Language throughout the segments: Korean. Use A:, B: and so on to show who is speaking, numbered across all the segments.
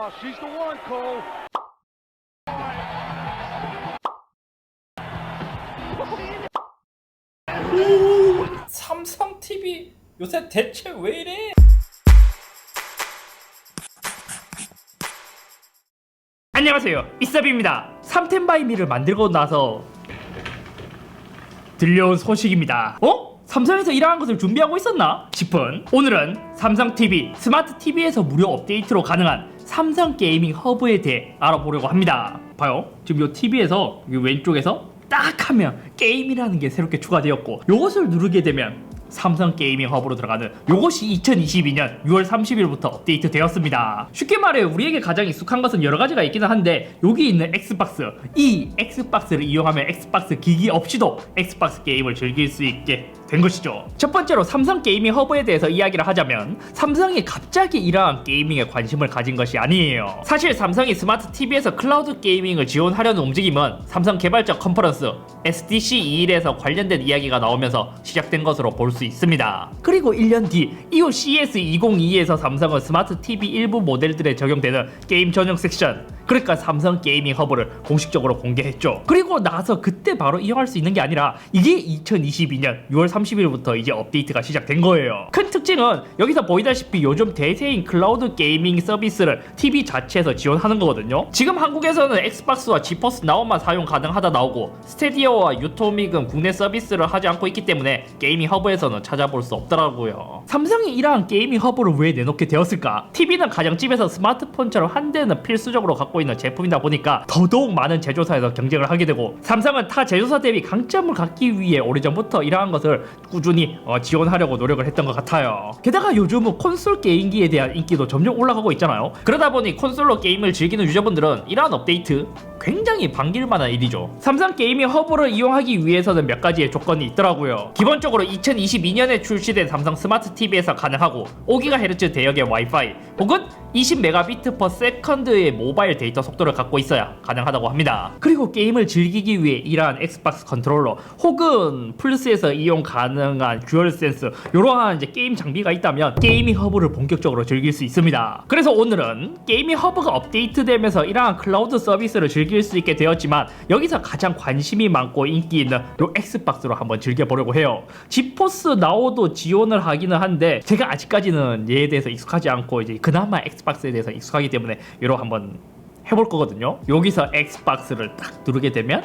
A: Oh, she's the one, Cole.
B: 삼성 TV 요새 대체 왜 이래? 안녕하세요 이섭입니다 삼텐바이미를 만들고 나서 들려온 소식입니다 어? 삼성에서 이러한 것을 준비하고 있었나? 싶은 오늘은 삼성 TV 스마트 TV에서 무료 업데이트로 가능한 삼성 게이밍 허브에 대해 알아보려고 합니다 봐요 지금 이 TV에서 이 왼쪽에서 딱 하면 게임이라는 게 새롭게 추가되었고 이것을 누르게 되면 삼성 게이밍 허브로 들어가는 요것이 2022년 6월 30일부터 업데이트 되었습니다. 쉽게 말해 우리에게 가장 익숙한 것은 여러 가지가 있기는 한데 여기 있는 엑스박스 이 엑스박스를 이용하면 엑스박스 기기 없이도 엑스박스 게임을 즐길 수 있게 된 것이죠. 첫 번째로 삼성 게이밍 허브에 대해서 이야기를 하자면 삼성이 갑자기 이러한 게이밍에 관심을 가진 것이 아니에요. 사실 삼성이 스마트 TV에서 클라우드 게이밍을 지원하려는 움직임은 삼성 개발자 컨퍼런스 SDC 21에서 관련된 이야기가 나오면서 시작된 것으로 볼 수 있습니다. 그리고 1년 뒤 이후 CS 2022에서 삼성은 스마트 TV 일부 모델들에 적용되는 게임 전용 섹션 그러니까 삼성 게이밍 허브를 공식적으로 공개했죠. 그리고 나서 그때 바로 이용할 수 있는 게 아니라 이게 2022년 6월 30일부터 이제 업데이트가 시작된 거예요. 큰 특징은 여기서 보이다시피 요즘 대세인 클라우드 게이밍 서비스를 TV 자체에서 지원하는 거거든요. 지금 한국에서는 엑스박스와 지퍼스 나우만 사용 가능하다 나오고 스테디오와 유토믹은 국내 서비스를 하지 않고 있기 때문에 게이밍 허브에서는 찾아볼 수 없더라고요. 삼성이 이러한 게이밍 허브를 왜 내놓게 되었을까? TV는 가정집에서 스마트폰처럼 한 대는 필수적으로 갖고 있는 제품이다 보니까 더더욱 많은 제조사에서 경쟁을 하게 되고 삼성은 타 제조사 대비 강점을 갖기 위해 오래전부터 이러한 것을 꾸준히 어, 지원하려고 노력을 했던 것 같아요. 게다가 요즘은 콘솔 게임기에 대한 인기도 점점 올라가고 있잖아요. 그러다 보니 콘솔로 게임을 즐기는 유저분들은 이러한 업데이트 굉장히 반길 만한 일이죠. 삼성 게이밍 허브를 이용하기 위해서는 몇 가지의 조건이 있더라고요. 기본적으로 2022년에 출시된 삼성 스마트 TV에서 가능하고 5GHz 대역의 와이파이 혹은 20Mbps/s의 모바일 데이터 속도를 갖고 있어야 가능하다고 합니다. 그리고 게임을 즐기기 위해 이러한 엑스박스 컨트롤러 혹은 플스에서 이용 가능한 듀얼 센스 이러한 이제 게임 장비가 있다면 게이밍 허브를 본격적으로 즐길 수 있습니다. 그래서 오늘은 게이밍 허브가 업데이트되면서 이러한 클라우드 서비스를 즐길 수 있게 되었지만 여기서 가장 관심이 많고 인기 있는 요 엑스박스로 한번 즐겨보려고 해요. 지포스 나오도 지원을 하기는 한데 제가 아직까지는 얘에 대해서 익숙하지 않고 이제 그나마 엑스박스에 대해서 익숙하기 때문에 이로 한번 해볼 거거든요. 여기서 엑스박스를 딱 누르게 되면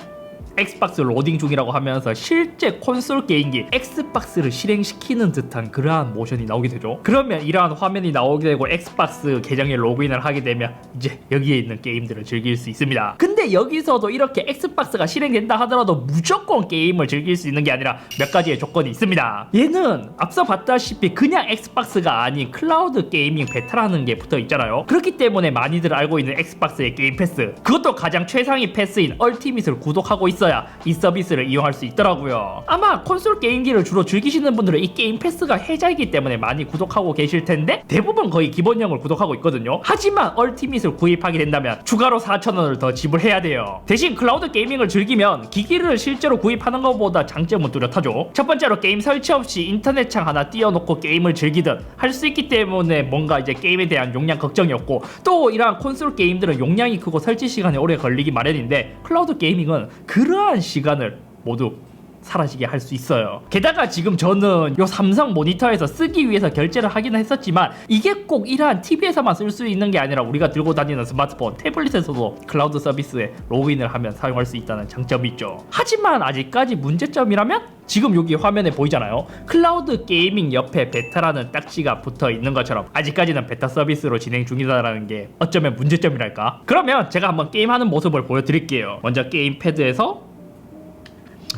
B: 엑스박스 로딩 중이라고 하면서 실제 콘솔 게임기 엑스박스를 실행시키는 듯한 그러한 모션이 나오게 되죠. 그러면 이러한 화면이 나오게 되고 엑스박스 계정에 로그인을 하게 되면 이제 여기에 있는 게임들을 즐길 수 있습니다. 근데 여기서도 이렇게 엑스박스가 실행된다 하더라도 무조건 게임을 즐길 수 있는 게 아니라 몇 가지의 조건이 있습니다. 얘는 앞서 봤다시피 그냥 엑스박스가 아닌 클라우드 게이밍 베타라는 게 붙어 있잖아요. 그렇기 때문에 많이들 알고 있는 엑스박스의 게임 패스 그것도 가장 최상위 패스인 얼티밋을 구독하고 있어야 이 서비스를 이용할 수 있더라고요. 아마 콘솔 게임기를 주로 즐기시는 분들은 이 게임 패스가 혜자이기 때문에 많이 구독하고 계실 텐데 대부분 거의 기본형을 구독하고 있거든요. 하지만 얼티밋을 구입하게 된다면 추가로 4,000원을 더 지불해야 돼요. 대신 클라우드 게이밍을 즐기면 기기를 실제로 구입하는 것보다 장점은 뚜렷하죠. 첫 번째로 게임 설치 없이 인터넷 창 하나 띄워놓고 게임을 즐기든 할 수 있기 때문에 뭔가 이제 게임에 대한 용량 걱정이 없고 또 이러한 콘솔 게임들은 용량이 크고 설치 시간이 오래 걸리기 마련인데 클라우드 게이밍은 그러한 시간을 모두 사라지게 할 수 있어요. 게다가 지금 저는 요 삼성 모니터에서 쓰기 위해서 결제를 하기는 했었지만 이게 꼭 이러한 TV에서만 쓸 수 있는 게 아니라 우리가 들고 다니는 스마트폰, 태블릿에서도 클라우드 서비스에 로그인을 하면 사용할 수 있다는 장점이 있죠. 하지만 아직까지 문제점이라면 지금 여기 화면에 보이잖아요. 클라우드 게이밍 옆에 베타라는 딱지가 붙어 있는 것처럼 아직까지는 베타 서비스로 진행 중이다라는 게 어쩌면 문제점이랄까? 그러면 제가 한번 게임하는 모습을 보여드릴게요. 먼저 게임 패드에서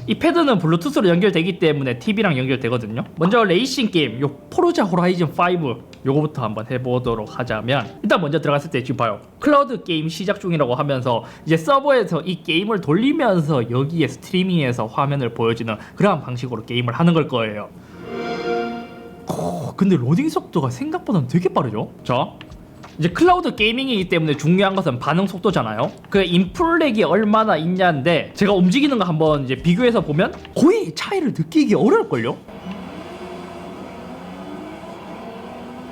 B: 이 패드는 블루투스로 연결되기 때문에 TV랑 연결되거든요. 먼저 레이싱 게임, 요 포르자 호라이즌 5 요거부터 한번 해보도록 하자면 일단 먼저 들어갔을 때 지금 봐요. 클라우드 게임 시작 중이라고 하면서 이제 서버에서 이 게임을 돌리면서 여기에 스트리밍에서 화면을 보여주는 그러한 방식으로 게임을 하는 걸 거예요. 오, 근데 로딩 속도가 생각보다는 되게 빠르죠? 자, 이제 클라우드 게이밍이기 때문에 중요한 것은 반응 속도잖아요. 그 인플렉이 얼마나 있냐인데 제가 움직이는 거 한번 이제 비교해서 보면 거의 차이를 느끼기 어려울걸요?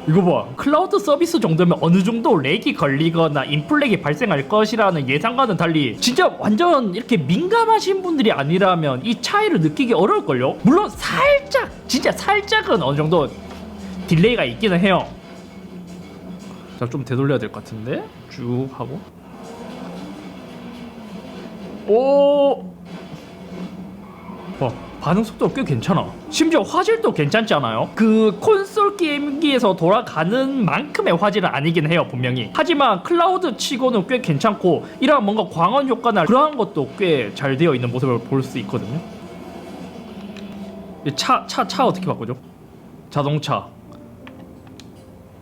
B: 이거 봐 클라우드 서비스 정도면 어느 정도 렉이 걸리거나 인플렉이 발생할 것이라는 예상과는 달리 진짜 완전 이렇게 민감하신 분들이 아니라면 이 차이를 느끼기 어려울걸요 물론 살짝 진짜 살짝은 어느 정도 딜레이가 있기는 해요 자 좀 되돌려야 될 것 같은데 쭉 하고 오 와, 반응 속도가 꽤 괜찮아. 심지어 화질도 괜찮지 않아요? 그 콘솔 게임기에서 돌아가는 만큼의 화질은 아니긴 해요, 분명히. 하지만 클라우드 치고는 꽤 괜찮고, 이런 뭔가 광원 효과나 그러한 것도 꽤 잘 되어 있는 모습을 볼 수 있거든요. 이 차, 차, 차 어떻게 바꾸죠? 자동차.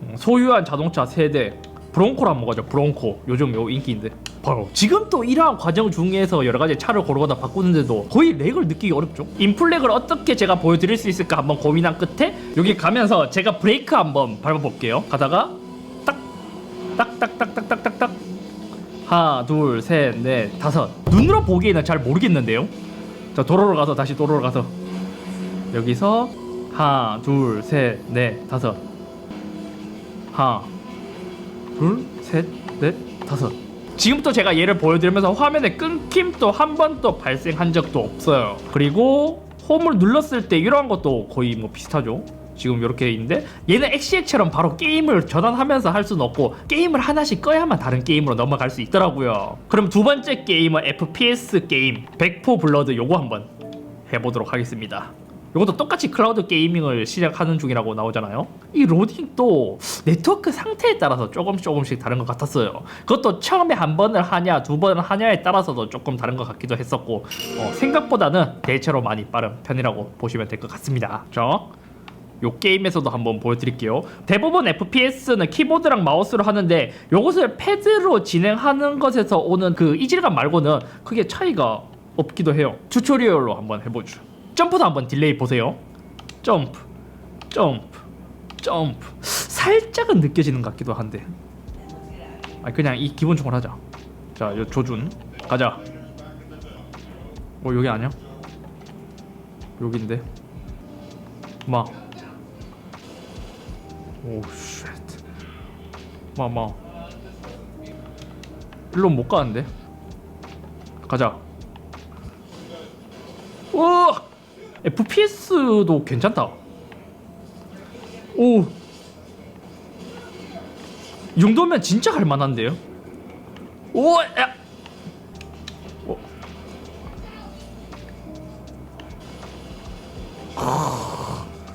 B: 음, 소유한 자동차 세대. 브론코로 한번 가죠, 브론코. 요즘 요 인기인데. 바로 지금 또 이러한 과정 중에서 여러 가지 차를 고르거나 바꾸는데도 거의 렉을 느끼기 어렵죠. 인플렉을 어떻게 제가 보여드릴 수 있을까 한번 고민한 끝에 여기 가면서 제가 브레이크 한번 밟아볼게요. 가다가 딱 딱 딱 딱 딱 딱딱 하나 둘셋넷 다섯 눈으로 보기에는 잘 모르겠는데요. 자 도로로 가서 다시 도로로 가서 여기서 하나 둘셋넷 다섯 하나 둘 셋 넷 다섯 지금부터 제가 얘를 보여드리면서 화면에 끊김도 한 번도 발생한 적도 없어요. 그리고 홈을 눌렀을 때 이러한 것도 거의 뭐 비슷하죠. 지금 이렇게 있는데 얘는 엑시엑처럼 바로 게임을 전환하면서 할 수는 없고 게임을 하나씩 꺼야만 다른 게임으로 넘어갈 수 있더라고요. 그럼 두 번째 게임은 FPS 게임 백포 블러드 요거 한번 해보도록 하겠습니다. 이것도 똑같이 클라우드 게이밍을 시작하는 중이라고 나오잖아요. 이 로딩도 네트워크 상태에 따라서 조금씩 조금씩 다른 것 같았어요. 그것도 처음에 한 번을 하냐 두 번을 하냐에 따라서도 조금 다른 것 같기도 했었고 어, 생각보다는 대체로 많이 빠른 편이라고 보시면 될 것 같습니다. 자, 요 게임에서도 한번 보여드릴게요. 대부분 FPS는 키보드랑 마우스로 하는데 요것을 패드로 진행하는 것에서 오는 그 이질감 말고는 크게 차이가 없기도 해요. 튜토리얼로 한번 해보죠. 점프도 한번 딜레이 보세요. 점프, 점프, 점프. 살짝은 느껴지는 것 같기도 한데. 아 그냥 이 기본 총을 하자. 자, 요 조준 가자. 어 여기 아니야? 여긴데. 마. 오 쉣. 마 마. 일로 못 가는데. 가자. 와! FPS도 괜찮다. 오. 이 정도면 진짜 할 만한데요? 오, 야. 어.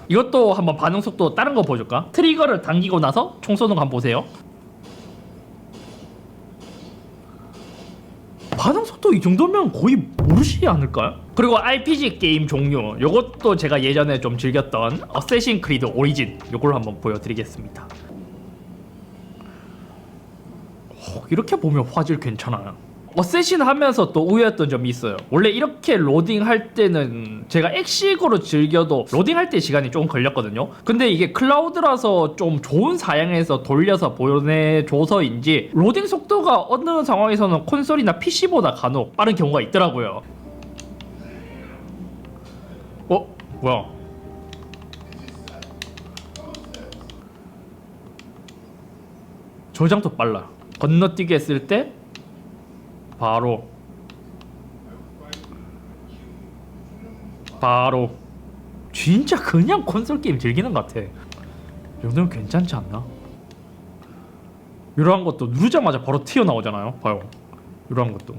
B: 이것도 한번 반응 속도 다른 거 보여줄까? 트리거를 당기고 나서 총 쏘는 거 한번 보세요. 속도 이 정도면 거의 모르시지 않을까요? 그리고 RPG 게임 종류 요것도 제가 예전에 좀 즐겼던 어쌔신 크리드 오리진 요걸 한번 보여드리겠습니다 어, 이렇게 보면 화질 괜찮아요 어쌔신 하면서 또 의외였던 점이 있어요 원래 이렇게 로딩할 때는 제가 액식으로 즐겨도 로딩할 때 시간이 조금 걸렸거든요 근데 이게 클라우드라서 좀 좋은 사양에서 돌려서 보내줘서인지 로딩 속도가 어느 상황에서는 콘솔이나 PC보다 간혹 빠른 경우가 있더라고요 어? 뭐야? 저장도 빨라. 건너뛰기 했을 때 바로 바로 진짜 그냥 콘솔 게임 즐기는 것 같아. 이 정도면 괜찮지 않나? 이러한 것도 누르자마자 바로 튀어나오잖아요. 봐요. 이러한 것도.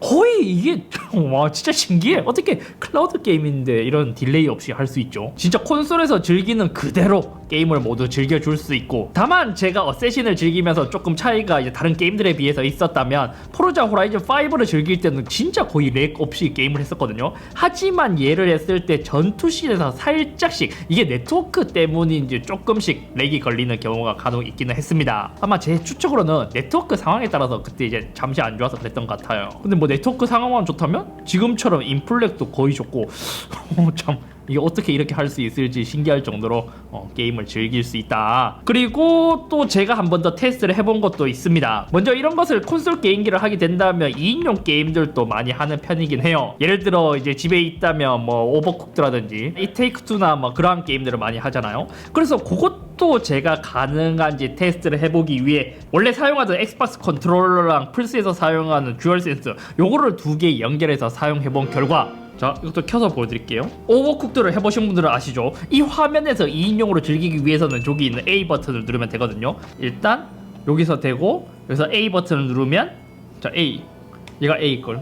B: 거의 이게 와 진짜 신기해 어떻게 클라우드 게임인데 이런 딜레이 없이 할 수 있죠 진짜 콘솔에서 즐기는 그대로 게임을 모두 즐겨줄 수 있고 다만 제가 어쌔신을 즐기면서 조금 차이가 이제 다른 게임들에 비해서 있었다면 포르자 호라이즌 5를 즐길 때는 진짜 거의 렉 없이 게임을 했었거든요. 하지만 얘를 했을 때 전투씬에서 살짝씩 이게 네트워크 때문인지 조금씩 렉이 걸리는 경우가 간혹 있기는 했습니다. 아마 제 추측으로는 네트워크 상황에 따라서 그때 이제 잠시 안 좋아서 그랬던 것 같아요. 근데 뭐 네트워크 상황만 좋다면 지금처럼 인플렉도 거의 좋고 어, 참 이게 어떻게 이렇게 할 수 있을지 신기할 정도로 어, 게임을 즐길 수 있다. 그리고 또 제가 한 번 더 테스트를 해본 것도 있습니다. 먼저 이런 것을 콘솔 게임기를 하게 된다면 2인용 게임들도 많이 하는 편이긴 해요. 예를 들어 이제 집에 있다면 뭐 오버쿡드라든지 이 테이크 투나 뭐 그러한 게임들을 많이 하잖아요. 그래서 그것도 제가 가능한지 테스트를 해보기 위해 원래 사용하던 엑스박스 컨트롤러랑 플스에서 사용하는 듀얼 센스 요거를 두 개 연결해서 사용해본 결과 자 이것도 켜서 보여드릴게요. 오버쿡드를 해보신 분들은 아시죠? 이 화면에서 2인용으로 즐기기 위해서는 저기 있는 A 버튼을 누르면 되거든요. 일단 여기서 되고 여기서 A 버튼을 누르면 자 A. 얘가 A걸.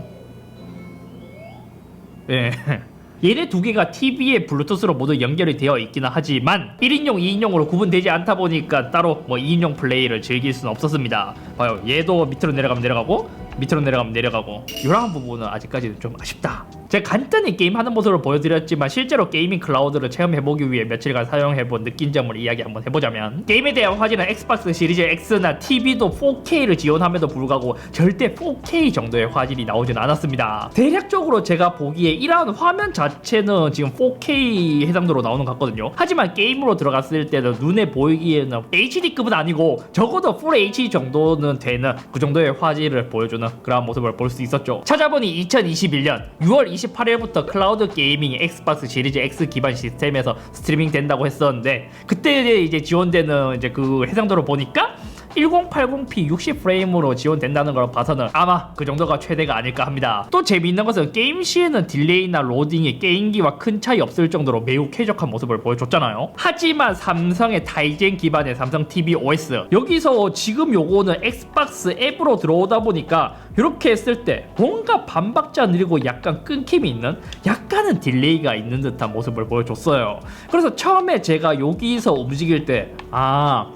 B: 예. 얘네 두 개가 TV에 블루투스로 모두 연결이 되어 있기는 하지만 1인용, 2인용으로 구분되지 않다 보니까 따로 뭐 2인용 플레이를 즐길 수는 없었습니다. 봐요. 얘도 밑으로 내려가면 내려가고 밑으로 내려가면 내려가고. 이러한 부분은 아직까지는 좀 아쉽다. 제가 간단히 게임하는 모습을 보여드렸지만 실제로 게이밍 클라우드를 체험해보기 위해 며칠간 사용해본 느낀 점을 이야기 한번 해보자면 게임에 대한 화질은 엑스박스 시리즈 X나 TV도 4K를 지원함에도 불구하고 절대 4K 정도의 화질이 나오진 않았습니다. 대략적으로 제가 보기에 이러한 화면 자체는 지금 4K 해상도로 나오는 것 같거든요. 하지만 게임으로 들어갔을 때는 눈에 보이기에는 HD급은 아니고 적어도 Full HD 정도는 되는 그 정도의 화질을 보여주는 그런 모습을 볼 수 있었죠. 찾아보니 2021년 6월 28일부터 클라우드 게이밍이 엑스박스 시리즈 X 기반 시스템에서 스트리밍 된다고 했었는데 그때 이제 지원되는 이제 그 해상도를 보니까 1080p 60프레임으로 지원된다는 걸 봐서는 아마 그 정도가 최대가 아닐까 합니다. 또 재미있는 것은 게임 시에는 딜레이나 로딩이 게임기와 큰 차이 없을 정도로 매우 쾌적한 모습을 보여줬잖아요. 하지만 삼성의 타이젠 기반의 삼성 TV OS 여기서 지금 요거는 엑스박스 앱으로 들어오다 보니까 이렇게 했을 때 뭔가 반박자 느리고 약간 끊김이 있는 약간은 딜레이가 있는 듯한 모습을 보여줬어요. 그래서 처음에 제가 여기서 움직일 때 아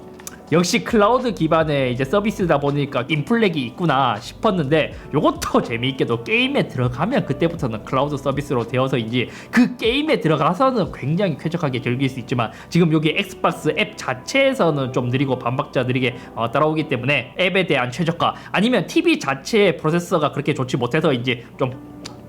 B: 역시 클라우드 기반의 이제 서비스다 보니까 인플렉이 있구나 싶었는데 요것도 재미있게도 게임에 들어가면 그때부터는 클라우드 서비스로 되어서인지 그 게임에 들어가서는 굉장히 쾌적하게 즐길 수 있지만 지금 여기 엑스박스 앱 자체에서는 좀 느리고 반박자 느리게 어, 따라오기 때문에 앱에 대한 최저가 아니면 TV 자체의 프로세서가 그렇게 좋지 못해서인지 좀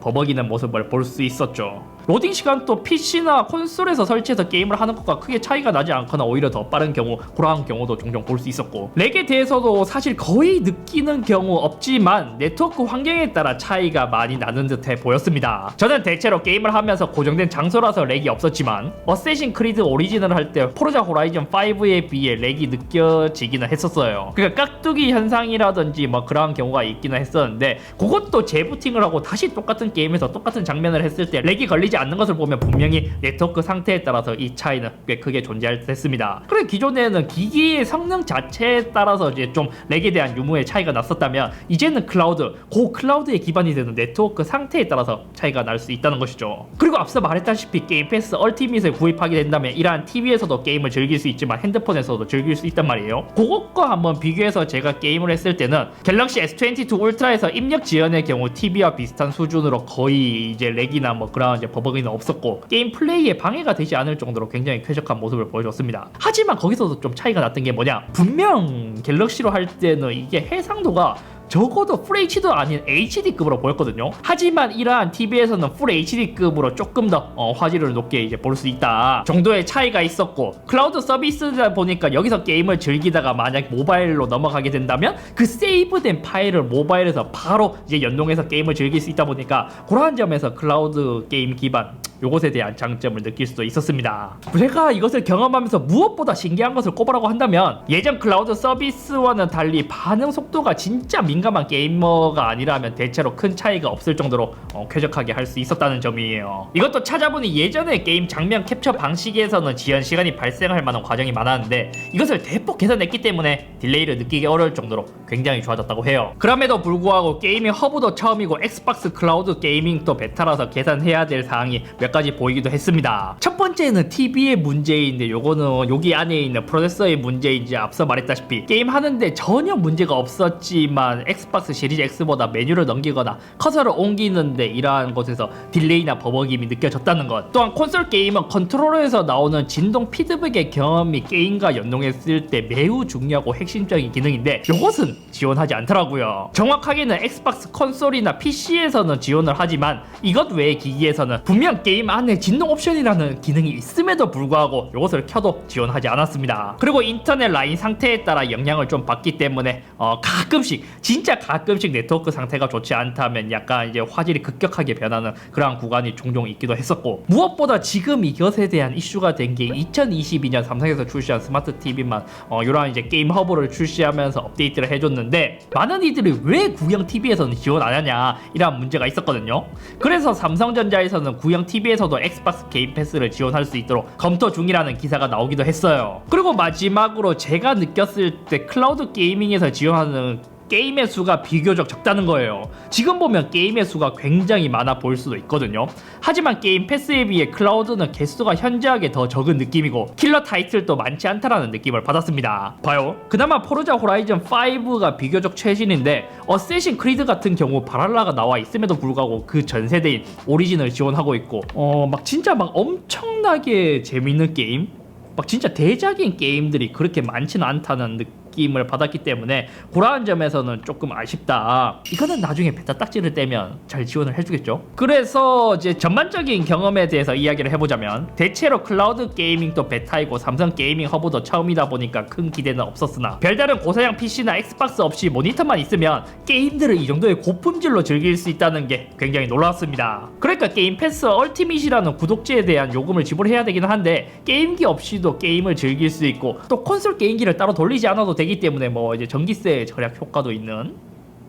B: 버벅이는 모습을 볼 수 있었죠. 로딩 시간도 PC나 콘솔에서 설치해서 게임을 하는 것과 크게 차이가 나지 않거나 오히려 더 빠른 경우 그러한 경우도 종종 볼 수 있었고 렉에 대해서도 사실 거의 느끼는 경우 없지만 네트워크 환경에 따라 차이가 많이 나는 듯해 보였습니다. 저는 대체로 게임을 하면서 고정된 장소라서 렉이 없었지만 어쌔신 크리드 오리진을 할 때 포르자 호라이즌 5에 비해 렉이 느껴지기는 했었어요. 그러니까 깍두기 현상이라든지 뭐 그러한 경우가 있기는 했었는데 그것도 재부팅을 하고 다시 똑같은 게임에서 똑같은 장면을 했을 때 렉이 걸리지 않는 것을 보면 분명히 네트워크 상태에 따라서 이 차이는 꽤 크게 존재할 듯 했습니다. 그래 기존에는 기기의 성능 자체에 따라서 이제 좀 렉에 대한 유무의 차이가 났었다면 이제는 클라우드, 고 클라우드에 기반이 되는 네트워크 상태에 따라서 차이가 날 수 있다는 것이죠. 그리고 앞서 말했다시피 게임 패스 얼티밋을 구입하게 된다면 이러한 TV에서도 게임을 즐길 수 있지만 핸드폰에서도 즐길 수 있단 말이에요. 그것과 한번 비교해서 제가 게임을 했을 때는 갤럭시 S22 울트라에서 입력 지연의 경우 TV와 비슷한 수준으로 거의 이제 렉이나 뭐 그런 이제 버벅이는 없었고 게임 플레이에 방해가 되지 않을 정도로 굉장히 쾌적한 모습을 보여줬습니다. 하지만 거기서도 좀 차이가 났던 게 뭐냐? 분명 갤럭시로 할 때는 이게 해상도가 적어도 Full HD도 아닌 HD급으로 보였거든요. 하지만 이러한 TV에서는 Full HD급으로 조금 더 어, 화질을 높게 이제 볼 수 있다 정도의 차이가 있었고 클라우드 서비스다 보니까 여기서 게임을 즐기다가 만약 모바일로 넘어가게 된다면 그 세이브된 파일을 모바일에서 바로 이제 연동해서 게임을 즐길 수 있다 보니까 그러한 점에서 클라우드 게임 기반 요것에 대한 장점을 느낄 수도 있었습니다. 제가 이것을 경험하면서 무엇보다 신기한 것을 꼽으라고 한다면 예전 클라우드 서비스와는 달리 반응 속도가 진짜 민감한 게이머가 아니라면 대체로 큰 차이가 없을 정도로 어, 쾌적하게 할 수 있었다는 점이에요. 이것도 찾아보니 예전에 게임 장면 캡처 방식에서는 지연 시간이 발생할 만한 과정이 많았는데 이것을 대폭 개선했기 때문에 딜레이를 느끼기 어려울 정도로 굉장히 좋아졌다고 해요. 그럼에도 불구하고 게이밍 허브도 처음이고 엑스박스 클라우드 게이밍도 베타라서 개선해야 될 사항이 몇 가지 보이기도 했습니다. 첫 번째는 TV의 문제인데 요거는 여기 안에 있는 프로세서의 문제인지 앞서 말했다시피 게임 하는데 전혀 문제가 없었지만 엑스박스 시리즈 X보다 메뉴를 넘기거나 커서를 옮기는데 이러한 곳에서 딜레이나 버벅임이 느껴졌다는 것. 또한 콘솔 게임은 컨트롤러에서 나오는 진동 피드백의 경험이 게임과 연동했을 때 매우 중요하고 핵심적인 기능인데 이것은 지원하지 않더라고요. 정확하게는 엑스박스 콘솔이나 PC에서는 지원을 하지만 이것 외의 기기에서는 분명 게임 게임 안에 진동 옵션이라는 기능이 있음에도 불구하고 이것을 켜도 지원하지 않았습니다. 그리고 인터넷 라인 상태에 따라 영향을 좀 받기 때문에 어, 가끔씩 진짜 가끔씩 네트워크 상태가 좋지 않다면 약간 이제 화질이 급격하게 변하는 그러한 구간이 종종 있기도 했었고 무엇보다 지금 이것에 대한 이슈가 된 게 2022년 삼성에서 출시한 스마트 TV만 어, 이러한 이제 게임 허브를 출시하면서 업데이트를 해줬는데 많은 이들이 왜 구형 TV에서는 지원 안 하냐 이러한 문제가 있었거든요. 그래서 삼성전자에서는 구형 TV 에서도 엑스박스 게임 패스를 지원할 수 있도록 검토 중이라는 기사가 나오기도 했어요. 그리고 마지막으로 제가 느꼈을 때 클라우드 게이밍에서 지원하는 게임의 수가 비교적 적다는 거예요. 지금 보면 게임의 수가 굉장히 많아 보일 수도 있거든요. 하지만 게임 패스에 비해 클라우드는 개수가 현저하게 더 적은 느낌이고 킬러 타이틀도 많지 않다라는 느낌을 받았습니다. 봐요. 그나마 포르자 호라이즌 5가 비교적 최신인데 어쌔신 크리드 같은 경우 바랄라가 나와 있음에도 불구하고 그 전 세대인 오리진을 지원하고 있고 어 막 진짜 막 엄청나게 재밌는 게임 막 진짜 대작인 게임들이 그렇게 많지는 않다는 느낌 을 받았기 때문에 그러한 점에서는 조금 아쉽다. 이거는 나중에 베타 딱지를 떼면 잘 지원을 해주겠죠. 그래서 이제 전반적인 경험에 대해서 이야기를 해보자면 대체로 클라우드 게이밍도 베타이고 삼성 게이밍 허브도 처음이다 보니까 큰 기대는 없었으나 별다른 고사양 PC나 엑스박스 없이 모니터만 있으면 게임들을 이 정도의 고품질로 즐길 수 있다는 게 굉장히 놀랐습니다. 그러니까 게임 패스 얼티밋이라는 구독제에 대한 요금을 지불해야 되긴 한데 게임기 없이도 게임을 즐길 수 있고 또 콘솔 게임기를 따로 돌리지 않아도 되기 때문에 뭐 이제 전기세 절약 효과도 있는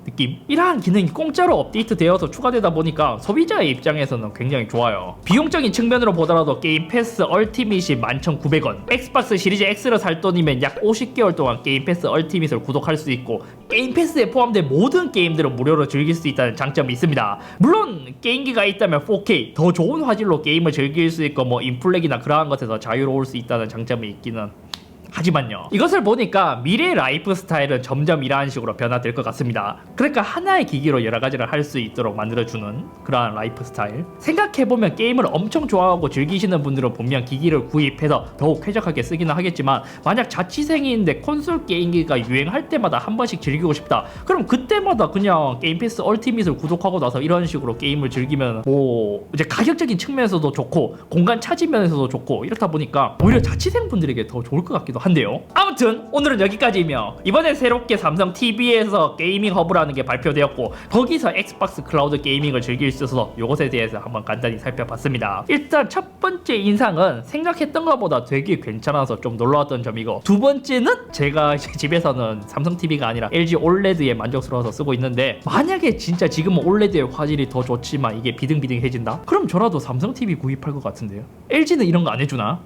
B: 느낌? 이러한 기능이 공짜로 업데이트 되어서 추가되다 보니까 소비자의 입장에서는 굉장히 좋아요. 비용적인 측면으로 보더라도 게임 패스 얼티밋이 11,900원, 엑스박스 시리즈 X를 살 돈이면 약 50개월 동안 게임 패스 얼티밋을 구독할 수 있고 게임 패스에 포함된 모든 게임들을 무료로 즐길 수 있다는 장점이 있습니다. 물론 게임기가 있다면 4K 더 좋은 화질로 게임을 즐길 수 있고 뭐 인플렉이나 그러한 것에서 자유로울 수 있다는 장점이 있기는 하지만요. 이것을 보니까 미래의 라이프 스타일은 점점 이러한 식으로 변화될 것 같습니다. 그러니까 하나의 기기로 여러 가지를 할 수 있도록 만들어주는 그러한 라이프 스타일. 생각해보면 게임을 엄청 좋아하고 즐기시는 분들은 분명 기기를 구입해서 더욱 쾌적하게 쓰기는 하겠지만 만약 자취생인데 콘솔 게임기가 유행할 때마다 한 번씩 즐기고 싶다. 그럼 그때마다 그냥 게임 패스 얼티밋을 구독하고 나서 이런 식으로 게임을 즐기면 뭐 이제 가격적인 측면에서도 좋고 공간 차지 면에서도 좋고 이렇다 보니까 오히려 자취생 분들에게 더 좋을 것 같기도 한데요. 아무튼 오늘은 여기까지이며 이번에 새롭게 삼성 TV에서 게이밍 허브라는 게 발표되었고 거기서 엑스박스 클라우드 게이밍을 즐길 수 있어서 이것에 대해서 한번 간단히 살펴봤습니다. 일단 첫 번째 인상은 생각했던 것보다 되게 괜찮아서 좀 놀라웠던 점이고 두 번째는 제가 집에서는 삼성 TV가 아니라 LG OLED에 만족스러워서 쓰고 있는데 만약에 진짜 지금은 OLED의 화질이 더 좋지만 이게 비등비등해진다? 그럼 저라도 삼성 TV 구입할 것 같은데요. LG는 이런 거 안 해주나?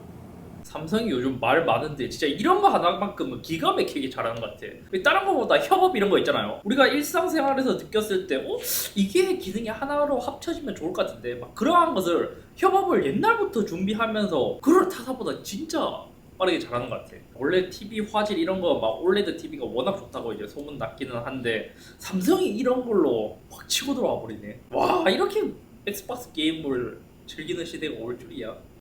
B: 삼성이 요즘 말 많은데 진짜 이런 거 하나만큼은 기가 막히게 잘하는 것 같아. 다른 거보다 협업 이런 거 있잖아요. 우리가 일상생활에서 느꼈을 때, 어? 이게 기능이 하나로 합쳐지면 좋을 것 같은데, 막 그러한 것을 협업을 옛날부터 준비하면서 그걸 타사보다 진짜 빠르게 잘하는 것 같아. 원래 TV 화질 이런 거 막 올레드 TV가 워낙 좋다고 이제 소문 났기는 한데 삼성이 이런 걸로 확 치고 들어와 버리네. 와 이렇게 엑스박스 게임을 즐기는 시대가 올 줄이야.